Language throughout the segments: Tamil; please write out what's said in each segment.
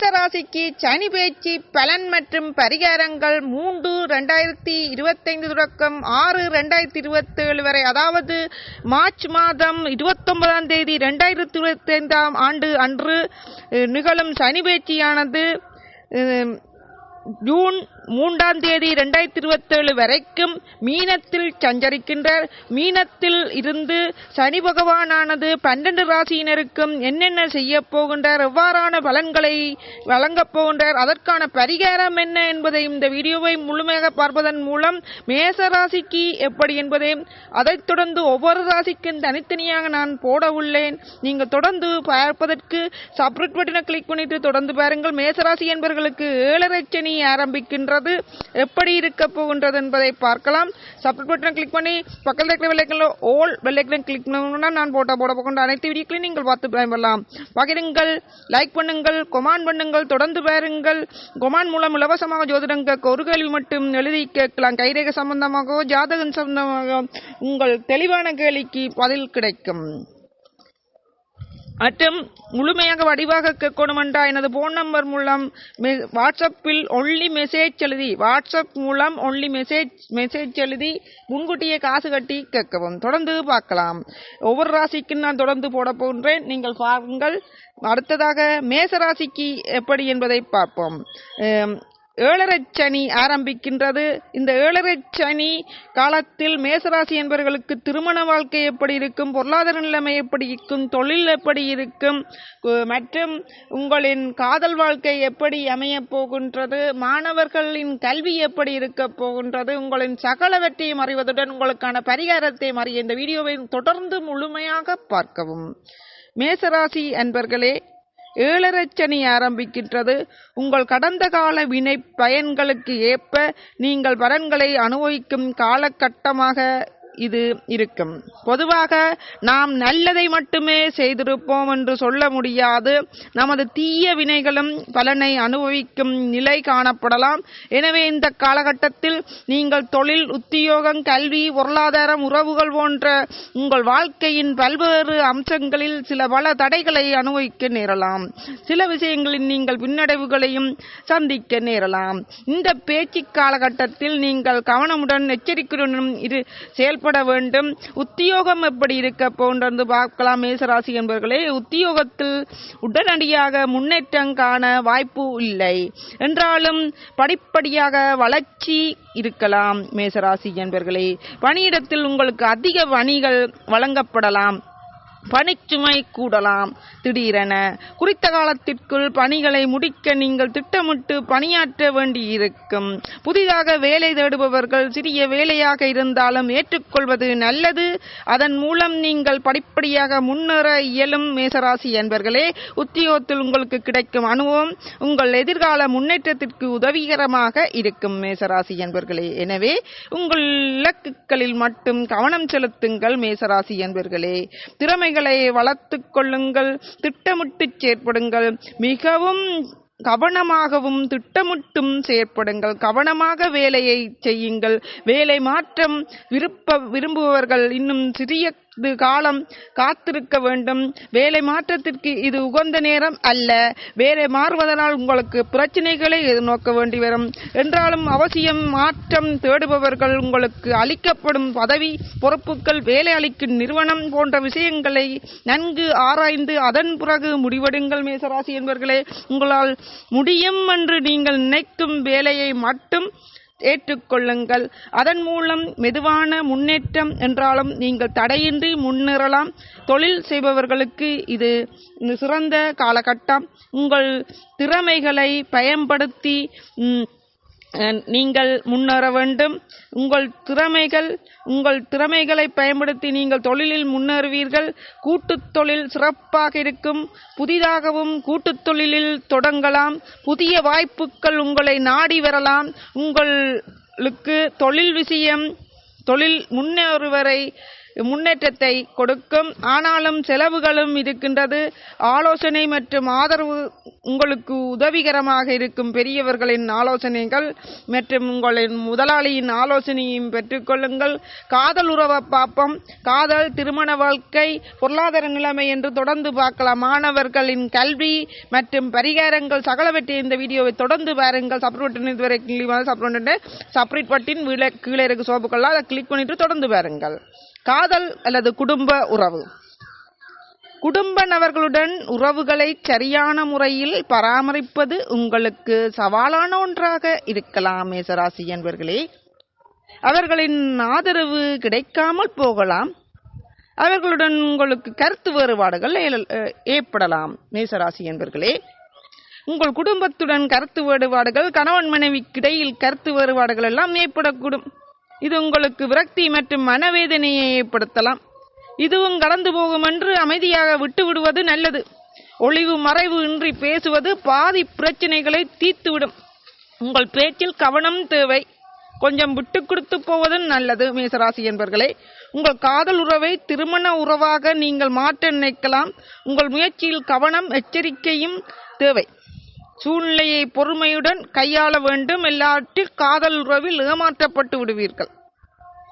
மேசராசிக்கு சனி பேச்சு பலன் மற்றும் பரிகாரங்கள் மூன்று ரெண்டாயிரத்தி இருபத்தைந்து தொடக்கம் ஆறு ரெண்டாயிரத்தி இருபத்தேழு வரை. அதாவது மார்ச் மாதம் இருபத்தொன்பதாம் தேதி ரெண்டாயிரத்தி இருபத்தைந்தாம் ஆண்டு அன்று நிகழும் சனி பேச்சியானது ஜூன் மூன்றாம் தேதி ரெண்டாயிரத்தி இருபத்தேழு வரைக்கும் மீனத்தில் சஞ்சரிக்கின்றார். மீனத்தில் இருந்து சனி பகவானானது பன்னெண்டு ராசியினருக்கும் என்னென்ன செய்ய போகின்றார் எவ்வாறான பலன்களை வழங்கப் போகின்றார் அதற்கான பரிகாரம் என்ன என்பதை இந்த வீடியோவை முழுமையாக பார்ப்பதன் மூலம் மேச ராசிக்கு எப்படி என்பதையும் அதைத் தொடர்ந்து ஒவ்வொரு ராசிக்கும் தனித்தனியாக நான் போட உள்ளேன் நீங்கள் தொடர்ந்து பார்ப்பதற்கு சப்ரேட் பட்டினை கிளிக் பண்ணிட்டு தொடர்ந்து பாருங்கள். மேசராசி என்பவர்களுக்கு ஏழரை சனி போகின்றது. எப்படி இருக்க போகின்றது என்பதை பார்க்கலாம். சப்ஸ்கிரைப் பட்டனை கிளிக் பண்ணி பக்கத்தில் இருக்கிற வெள்ளைக்கல்ல ஓல் வெள்ளைக்கலையும் கிளிக் பண்ணணும்னா நான் போட்ட போட போகின்ற அனைத்து வீடியோக்களையும் நீங்கள் பார்த்து பயன்படலாம் பகிருங்கள் லைக் பண்ணுங்கள் கொமான் பண்ணுங்கள் தொடர்ந்து பாருங்கள் கொமான் மூலம் இலவசமாக ஜோதிடங்க ஒரு கேள்வி மட்டும் எழுதி கேட்கலாம். கைரேக சம்பந்தமாகவோ ஜாதகம் சம்பந்தமாக உங்கள் தெளிவான கேள்விக்கு பதில் கிடைக்கும். மற்றும் முழுமையாக வடிவாக கேட்கணுமென்றா எனது போன் நம்பர் மூலம் மெ- வாட்ஸ்அப்பில் ஒன்லி மெசேஜ் எழுதி வாட்ஸ்அப் மூலம் ஒன்லி மெசேஜ் மெசேஜ் எழுதி முன்கூட்டியே காசு கட்டி கேட்கவும். தொடர்ந்து பார்க்கலாம். ஒவ்வொரு ராசிக்கும் நான் தொடர்ந்து போட போகின்றேன். நீங்கள் பாருங்கள். அடுத்ததாக மேச ராசிக்கு எப்படி என்பதை பார்ப்போம். ஏழரை சனி ஆரம்பிக்கின்றது. இந்த ஏழரை சனி காலத்தில் மேசராசி என்பவர்களுக்கு திருமண வாழ்க்கை எப்படி இருக்கும்? பொருளாதார நிலைமை எப்படி இருக்கும்? தொழில் எப்படி இருக்கும்? மற்றும் உங்களின் காதல் வாழ்க்கை எப்படி அமையப் போகின்றது? மாணவர்களின் கல்வி எப்படி இருக்க போகின்றது? உங்களின் சகலவற்றையும் அறிவதுடன் உங்களுக்கான பரிகாரத்தை அறிய இந்த வீடியோவை தொடர்ந்து முழுமையாக பார்க்கவும். மேசராசி அன்பர்களே ஏழரை சனி ஆரம்பிக்கின்றது. உங்கள் கடந்த கால வினை பயன்களுக்கு ஏற்ப நீங்கள் பலன்களை அனுபவிக்கும் காலகட்டமாக இது இருக்கும். பொதுவாக நாம் நல்லதை மட்டுமே செய்திருப்போம் என்று சொல்ல முடியாது. நமது தீய வினைகளும் பலனை அனுபவிக்கும் நிலை காணப்படலாம். எனவே இந்த காலகட்டத்தில் நீங்கள் தொழில் உத்தியோகம் கல்வி பொருளாதாரம் உறவுகள் போன்ற உங்கள் வாழ்க்கையின் பல்வேறு அம்சங்களில் சில பல தடைகளை அனுபவிக்க நேரலாம். சில விஷயங்களில் நீங்கள் பின்னடைவுகளையும் சந்திக்க நேரலாம். இந்த பேச்சு காலகட்டத்தில் நீங்கள் கவனமுடன் எச்சரிக்கையுடன் இரு செயல்பட வேண்டும். உத்தியோகம் எப்படி இருக்க போன்றது பார்க்கலாம். மேசராசி என்பவர்களே உத்தியோகத்தில் உடனடியாக முன்னேற்றம் காண வாய்ப்பு இல்லை. என்றாலும் படிப்படியாக வளர்ச்சி இருக்கலாம். மேசராசி என்பவர்களே பணியிடத்தில் உங்களுக்கு அதிக பணிகள் வழங்கப்படலாம். பணிச்சுமை கூடலாம். திடீரென குறித்த காலத்திற்குள் பணிகளை முடிக்க நீங்கள் திட்டமிட்டு பணியாற்ற வேண்டியிருக்கும். புதிதாக வேலை தேடுபவர்கள் சிறிய வேலையாக இருந்தாலும் ஏற்றுக்கொள்வது நல்லது. அதன் மூலம் நீங்கள் படிப்படியாக முன்னேற இயலும் மேசராசி என்பர்களே உத்தியோகத்தில் உங்களுக்கு கிடைக்கும் அனுபவம் உங்கள் எதிர்கால முன்னேற்றத்திற்கு உதவிகரமாக இருக்கும் மேசராசி என்பர்களே. எனவே உங்கள் இலக்குகளில் மட்டும் கவனம் செலுத்துங்கள் மேசராசி என்பர்களே. திறமைகளை வளர்த்துக் கொள்ளுங்கள் திட்டமிட்டு செயற்படுங்கள். மிகவும் கவனமாகவும் திட்டமிட்டும் செயற்படுங்கள். கவனமாக வேலையை செய்யுங்கள். வேலை மாற்றம் விருப்ப விரும்புபவர்கள் இன்னும் சிறிய சிறிது காலம் காத்திருக்க வேண்டும். வேலை மாற்றத்திற்கு இது உகந்த நேரம் அல்ல. வேலை மாறுவதனால் உங்களுக்கு பிரச்சனைகளை எதிர்நோக்க வேண்டி வரும். என்றாலும் அவசியம் மாற்றம் தேடுபவர்கள் உங்களுக்கு அளிக்கப்படும் பதவி பொறுப்புகள் வேலை அளிக்கும் நிறுவனம் போன்ற விஷயங்களை நன்கு ஆராய்ந்து அதன் பிறகு முடிவெடுங்கள் மேசராசி என்பவர்களே உங்களால் முடியும் என்று நீங்கள் நினைக்கும் வேலையை மட்டும் ஏற்றுக்கொள்ளுங்கள். அதன் மூலம் மெதுவான முன்னேற்றம் என்றாலும் நீங்கள் தடையின்றி முன்னேறலாம். தொழில் செய்பவர்களுக்கு இது சிறந்த காலகட்டம். உங்கள் திறமைகளை பயன்படுத்தி நீங்கள் முன்னேற வேண்டும். உங்கள் திறமைகள் உங்கள் திறமைகளை பயன்படுத்தி நீங்கள் தொழிலில் முன்னேறுவீர்கள். கூட்டுத் தொழில் சிறப்பாக இருக்கும். புதிதாகவும் கூட்டுத் தொழிலில் தொடங்கலாம். புதிய வாய்ப்புகள் உங்களை நாடி வரலாம். உங்களுக்கு தொழில் விஷயம் தொழில் முன்னேறுவரை முன்னேற்றத்தை கொடுக்கும். ஆனாலும் செலவுகளும் இருக்கின்றது. ஆலோசனை மற்றும் ஆதரவு உங்களுக்கு உதவிகரமாக இருக்கும் பெரியவர்களின் ஆலோசனைகள் மற்றும் உங்களின் முதலாளியின் ஆலோசனையும் பெற்றுக்கொள்ளுங்கள் காதல் உறவ பாப்பம் காதல் திருமண வாழ்க்கை பொருளாதார நிலைமை என்று தொடர்ந்து பார்க்கலாம். மாணவர்களின் கல்வி மற்றும் பரிகாரங்கள் சகலவற்றை இந்த வீடியோவை தொடர்ந்து பாருங்கள். சப்ரேட் இதுவரை சப்ரேட் சப்ரேட் பட்டின் வீழ கீழே இருக்க சோப்புக்கெல்லாம் அதை கிளிக் பண்ணிட்டு தொடர்ந்து பாருங்கள். காதல் அல்லது குடும்ப உறவு. குடும்ப நபர்களுடன் உறவுகளை சரியான முறையில் பராமரிப்பது உங்களுக்கு சவாலான ஒன்றாக இருக்கலாம் மேசராசி என்பர்களே அவர்களின் ஆதரவு கிடைக்காமல் போகலாம். அவர்களுடன் உங்களுக்கு கருத்து வேறுபாடுகள் ஏற்படலாம் மேசராசி என்பர்களே உங்கள் குடும்பத்துடன் கருத்து வேறுபாடுகள் கணவன் மனைவிக்கிடையில் கருத்து வேறுபாடுகள் எல்லாம் ஏற்படக்கூடும். இது உங்களுக்கு விரக்தி மற்றும் மனவேதனையை ஏற்படுத்தலாம். இதுவும் கடந்து போகும் என்று அமைதியாக விட்டுவிடுவது நல்லது. ஒளிவு மறைவு இன்றி பேசுவது பாதி பிரச்சனைகளை தீர்த்துவிடும். உங்கள் பேச்சில் கவனம் தேவை. கொஞ்சம் விட்டு கொடுத்து போவதும் நல்லது மேசராசி என்பர்களே. உங்கள் காதல் உறவை திருமண உறவாக நீங்கள் மாற்ற நினைக்கலாம் உங்கள் முயற்சியில் கவனம் எச்சரிக்கையும் தேவை. சூழ்நிலையை பொறுமையுடன் கையாள வேண்டும். இல்லாட்டில் காதல் உறவில் ஏமாற்றப்பட்டு விடுவீர்கள்.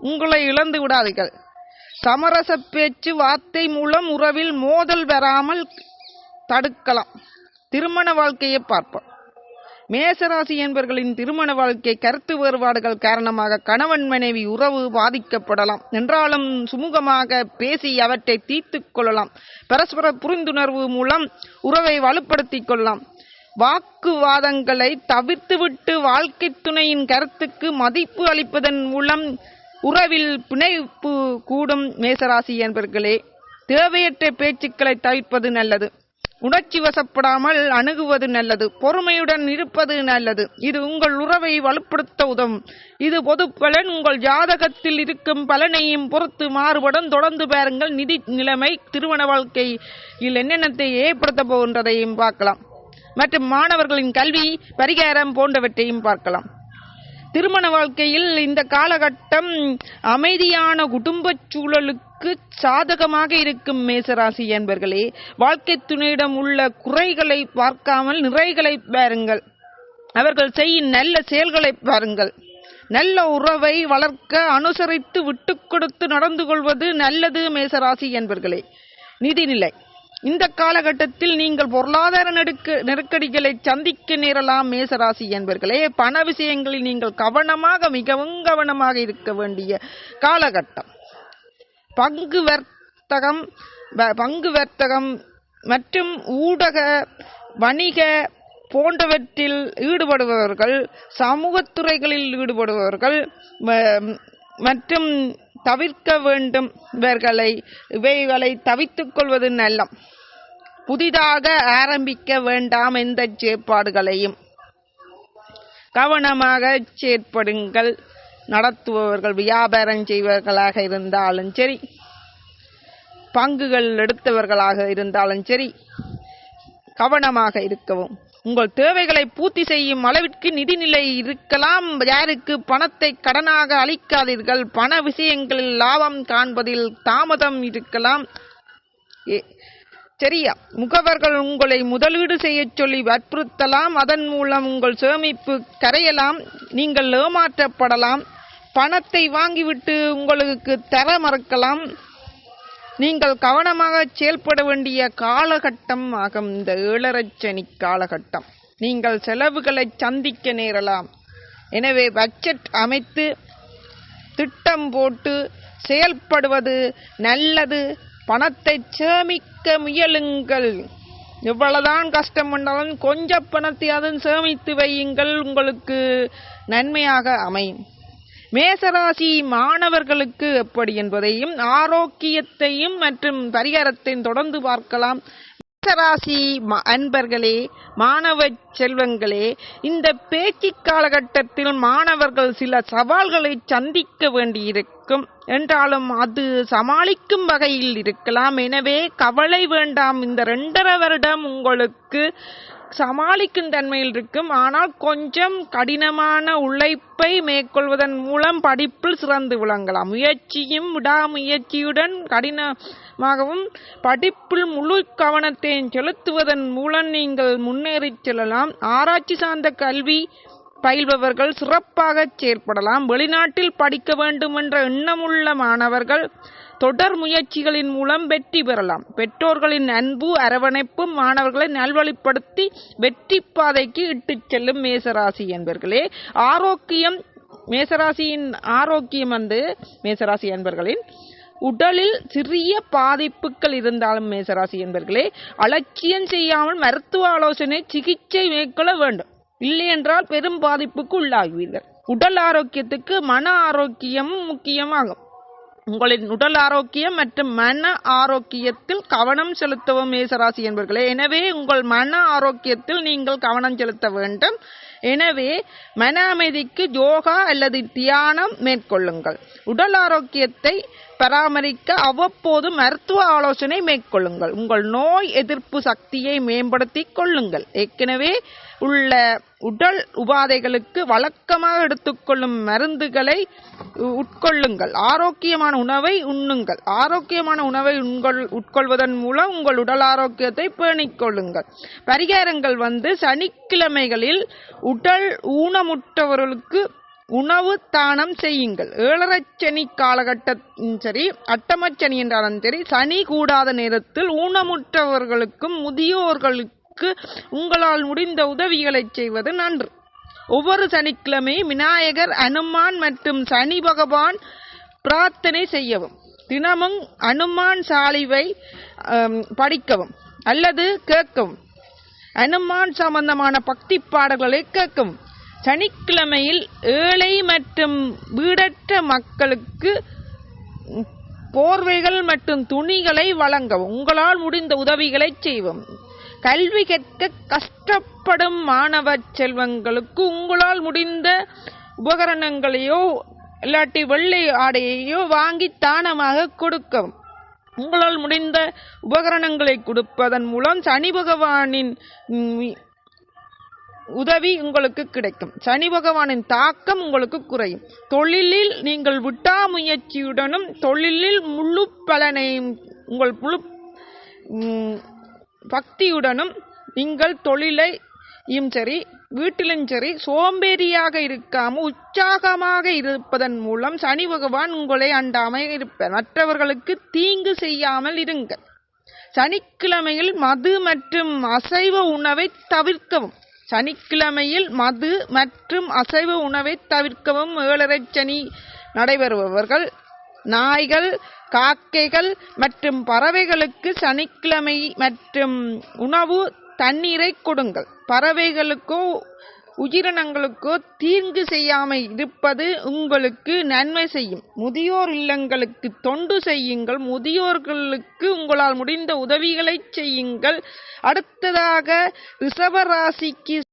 உங்களை இழந்து விடாதீர்கள். சமரச பேச்சு வார்த்தை மூலம் உறவில் மோதல் வராமல் தடுக்கலாம். திருமண வாழ்க்கையை பார்ப்போம். மேசராசி என்பவர்களின் திருமண வாழ்க்கை கருத்து வேறுபாடுகள் காரணமாக கணவன் மனைவி உறவு பாதிக்கப்படலாம். என்றாலும் சுமூகமாக பேசி அவற்றை தீர்த்து கொள்ளலாம். பரஸ்பர புரிந்துணர்வு மூலம் உறவை வலுப்படுத்திக் கொள்ளலாம். வாக்குவாதங்களை தவிர்த்துவிட்டு வாழ்க்கை துணையின் கருத்துக்கு மதிப்பு அளிப்பதன் மூலம் உறவில் பிணைப்பு கூடும் மேசராசி என்பர்களே தேவையற்ற பேச்சுக்களை தவிர்ப்பது நல்லது. உணர்ச்சி வசப்படாமல் அணுகுவது நல்லது. பொறுமையுடன் இருப்பது நல்லது. இது உங்கள் உறவை வலுப்படுத்த உதவும். இது பொது பலன். உங்கள் ஜாதகத்தில் இருக்கும் பலனையும் பொறுத்து மாறுபடும். தொடர்ந்து பாருங்கள். நிதி நிலைமை திருமண வாழ்க்கையில் என்னென்னத்தை ஏற்படுத்த போகின்றதையும் பார்க்கலாம். மற்றும் மாணவர்களின் கல்வி பரிகாரம் போன்றவற்றையும் பார்க்கலாம். திருமண வாழ்க்கையில் இந்த காலகட்டம் அமைதியான குடும்பச் சூழலுக்கு சாதகமாக இருக்கும் மேசராசி என்பர்களே வாழ்க்கை துணையிடம் உள்ள குறைகளை பார்க்காமல் நிறைகளை பாருங்கள். அவர்கள் செய்யும் நல்ல செயல்களை பாருங்கள். நல்ல உறவை வளர்க்க அனுசரித்து விட்டு கொடுத்து நடந்து கொள்வது நல்லது மேசராசி என்பர்களே. நிதிநிலை. இந்த காலகட்டத்தில் நீங்கள் பொருளாதார நெருக்க நெருக்கடிகளை சந்திக்க நேரலாம் மேசராசி என்பர்களே. பண விஷயங்களில் நீங்கள் கவனமாக மிகவும் கவனமாக இருக்க வேண்டிய காலகட்டம். பங்கு வர்த்தகம் வ- பங்கு வர்த்தகம் மற்றும் ஊடக வணிக போன்றவற்றில் ஈடுபடுபவர்கள் சமூகத்துறைகளில் ஈடுபடுபவர்கள் மற்றும் தவிர்க்க வேண்டும் இவர்களை இவைகளை தவித்துக் கொள்வது நல்லம். புதிதாக ஆரம்பிக்க வேண்டாம் எந்த செயற்பாடுகளையும் கவனமாக செயற்படுங்கள். நடத்துபவர்கள் வியாபாரம் செய்பவர்களாக இருந்தாலும் சரி பங்குகள் எடுத்தவர்களாக இருந்தாலும் சரி கவனமாக இருக்கவும். உங்கள் தேவைகளை பூர்த்தி செய்யும் அளவிற்கு நிதிநிலை இருக்கலாம். யாருக்கு பணத்தை கடனாக அளிக்காதீர்கள். பண விஷயங்களில் லாபம் காண்பதில் தாமதம் இருக்கலாம். ஏ- சரியா. முகவர்கள் உங்களை முதலீடு செய்யச் சொல்லி வற்புறுத்தலாம். அதன் மூலம் உங்கள் சேமிப்பு கரையலாம். நீங்கள் ஏமாற்றப்படலாம். பணத்தை வாங்கிவிட்டு உங்களுக்கு தர மறுக்கலாம். நீங்கள் கவனமாக செயல்பட வேண்டிய காலகட்டம் ஆகும். இந்த ஏழரச்சனி காலகட்டம். நீங்கள் செலவுகளை சந்திக்க நேரலாம். எனவே பட்ஜெட் அமைத்து திட்டம் போட்டு செயல்படுவது நல்லது. பணத்தை சேமிக்க முயலுங்கள். எவ்வளவுதான் கஷ்டம் பண்ணாலும் கொஞ்சம் பணத்தையாவது சேமித்து வையுங்கள். உங்களுக்கு நன்மையாக அமையும். மேசராசி மாணவர்களுக்கு எப்படி என்பதையும் ஆரோக்கியத்தையும் மற்றும் பரிகாரத்தையும் தொடர்ந்து பார்க்கலாம். மேசராசி ம- அன்பர்களே மாணவ செல்வங்களே இந்த பேச்சு காலகட்டத்தில் மாணவர்கள் சில சவால்களை சந்திக்க வேண்டியிருக்கும். என்றாலும் அது சமாளிக்கும் வகையில் இருக்கலாம். எனவே கவலை வேண்டாம். இந்த ரெண்டரை வருடம் உங்களுக்கு சமாளிக்கும் தன்மையில் இருக்கும் ஆனால் கொஞ்சம் கடினமான உழைப்பை மேற்கொள்வதன் மூலம் படிப்பில் சிறந்து விளங்கலாம். முயற்சியும் விடாமுயற்சியுடன் கடினமாகவும் படிப்பில் முழு கவனத்தையும் செலுத்துவதன் மூலம் நீங்கள் முன்னேறிச் செல்லலாம். ஆராய்ச்சி சார்ந்த கல்வி பயில்பவர்கள் சிறப்பாக செயற்படலாம். வெளிநாட்டில் படிக்க வேண்டும் என்ற எண்ணமுள்ள மாணவர்கள் தொடர் முயற்சிகளின் மூலம் வெற்றி பெறலாம். பெற்றோர்களின் அன்பு அரவணைப்பு மாணவர்களை நல்வழிப்படுத்தி வெற்றி பாதைக்கு இட்டுச் செல்லும் மேசராசி என்பர்களே. ஆரோக்கியம் மேசராசியின் ஆரோக்கியம் வந்து மேசராசி என்பர்களின் உடலில் சிறிய பாதிப்புகள் இருந்தாலும் மேசராசி என்பர்களே அலட்சியம் செய்யாமல் மருத்துவ ஆலோசனை சிகிச்சை மேற்கொள்ள வேண்டும். இல்லையென்றால் பெரும் பாதிப்புக்கு உள்ளாகுவீர்கள். உடல் ஆரோக்கியத்துக்கு மன ஆரோக்கியமும் முக்கியமாகும். உங்களின் உடல் ஆரோக்கியம் மற்றும் மன ஆரோக்கியத்தில் கவனம் செலுத்தவும் மேசராசி என்பர்களே. எனவே உங்கள் மன ஆரோக்கியத்தில் நீங்கள் கவனம் செலுத்த வேண்டும். எனவே மன அமைதிக்கு யோகா அல்லது தியானம் மேற்கொள்ளுங்கள். உடல் ஆரோக்கியத்தை பராமரிக்க அவ்வப்போது மருத்துவ ஆலோசனை மேற்கொள்ளுங்கள். உங்கள் நோய் எதிர்ப்பு சக்தியை மேம்படுத்திக் கொள்ளுங்கள். ஏற்கனவே உள்ள உடல் உபாதைகளுக்கு வழக்கமாக எடுத்துக்கொள்ளும் மருந்துகளை உ- உட்கொள்ளுங்கள். ஆரோக்கியமான உணவை உண்ணுங்கள். ஆரோக்கியமான உணவை உண்கொள் உட்கொள்வதன் மூலம் உங்கள் உடல் ஆரோக்கியத்தை பேணிக் கொள்ளுங்கள். பரிகாரங்கள் வந்து சனிக்கிழமைகளில் உடல் ஊனமுற்றவர்களுக்கு உணவு தானம் செய்யுங்கள். ஏழரை சனி காலகட்டத்தின் சரி அட்டமச்சனி என்றாலும் சரி சனி கூடாத நேரத்தில் ஊனமுற்றவர்களுக்கும் முதியோர்களுக்கு உங்களால் முடிந்த உதவிகளை செய்வது நன்று. ஒவ்வொரு சனிக்கிழமையும் விநாயகர் அனுமான் மற்றும் சனி பகவான் பிரார்த்தனை செய்யவும். தினமும் அனுமான் சாலிவை படிக்கவும் அல்லது கேட்கவும். அனுமான் சம்பந்தமான பக்தி பாடல்களை கேட்கவும். சனிக்கிழமையில் ஏழை மற்றும் வீடற்ற மக்களுக்கு போர்வைகள் மற்றும் துணிகளை வழங்கவும். உங்களால் முடிந்த உதவிகளை செய்வோம் கல்வி கற்க கஷ்டப்படும் மாணவ செல்வங்களுக்கு உங்களால் முடிந்த உபகரணங்களையோ இல்லாட்டி வெள்ளை ஆடையையோ வாங்கி தானமாக கொடுக்கவும் உங்களால் முடிந்த உபகரணங்களை கொடுப்பதன் மூலம் சனி பகவானின் உதவி உங்களுக்கு கிடைக்கும். சனி பகவானின் தாக்கம் உங்களுக்கு குறையும். தொழிலில் நீங்கள் விட்டாமுயற்சியுடனும் தொழிலில் முழு பலனையும் உங்கள் முழு பக்தியுடனும் நீங்கள் தொழிலை யும் சரி வீட்டிலும் சரி சோம்பேறியாக இருக்காம உற்சாகமாக இருப்பதன் மூலம் சனி பகவான் உங்களை அண்டாமல் இருப்பார் மற்றவர்களுக்கு தீங்கு செய்யாமல் இருங்கள். சனிக்கிழமையில் மது மற்றும் அசைவ உணவை தவிர்க்கவும். சனிக்கிழமையில் மது மற்றும் அசைவ உணவை தவிர்க்கவும் ஏழரை சனி நடைபெறுபவர்கள் நாய்கள் காக்கைகள் மற்றும் பறவைகளுக்கு சனிக்கிழமை மற்றும் உணவு தண்ணீரை கொடுங்கள். பறவைகளுக்கோ உயிரினங்களுக்கோ தீங்கு செய்யாமல் இருப்பது உங்களுக்கு நன்மை செய்யும். முதியோர் இல்லங்களுக்கு தொண்டு செய்யுங்கள். முதியோர்களுக்கு உங்களால் முடிந்த உதவிகளை செய்யுங்கள். அடுத்ததாக ரிஷபராசிக்கு